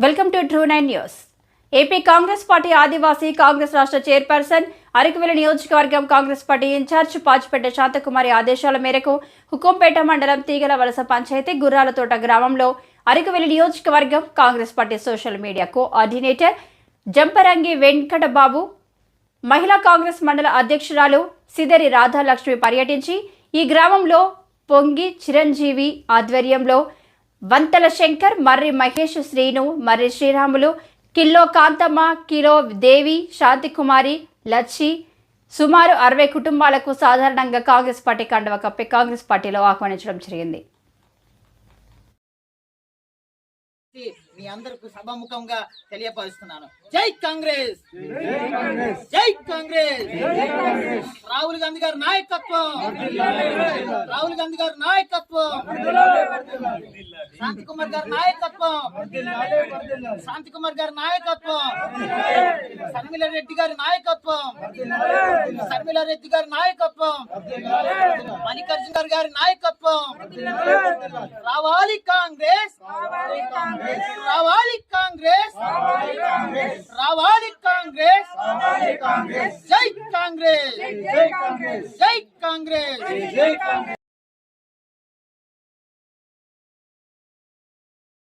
Welcome to true nine news AP Congress party Adivasi Congress రాష్ట్ర chairperson Araku Valley నియోజకవర్గం Congress party incharge Pachipetta Shanthakumari ఆదేశాల మేరకు హుకుంపేట మండలం తీగల వలస పంచాయతీ గుర్రాలతోట గ్రామంలో అరకువెల్లి నియోజకవర్గం Congress party social media coordinator Jamparangi Venkatababu మహిళా కాంగ్రెస్ మండల అధ్యక్షురాలు సిదరి రాధాలక్ష్మి పర్యటించి ఈ గ్రామంలో పొంగి చిరంజీవి ఆధ్వర్యంలో వంతల శంకర్ మర్రి మహేష్ శ్రీను మర్రి శ్రీరాములు కిల్లో కాంతమ్మ కిలో దేవి శాంతికుమారి లచ్చి. సుమారు అరవై కుటుంబాలకు సాధారణంగా కాంగ్రెస్ పార్టీ కండవ కప్పి కాంగ్రెస్ పార్టీలో ఆహ్వానించడం జరిగింది. మీ అందరికి సభాముఖంగా తెలియపరుస్తున్నాను. జై కాంగ్రెస్! జై కాంగ్రెస్! రాహుల్ గాంధీ గారి నాయకత్వం! రాహుల్ గాంధీ గారి నాయకత్వం! శాంతి కుమార్ గారి నాయకత్వం. శాంతి కుమార్ గారి నాయకత్వం. శర్మిల రెడ్డి గారి నాయకత్వం. శర్మిల రెడ్డి గారి నాయకత్వం. మల్లికార్జున గారి గారి నాయకత్వం. రావాలి కాంగ్రెస్. రావాలి కాంగ్రెస్. రావాలి కాంగ్రెస్. జై కాంగ్రెస్. జై కాంగ్రెస్.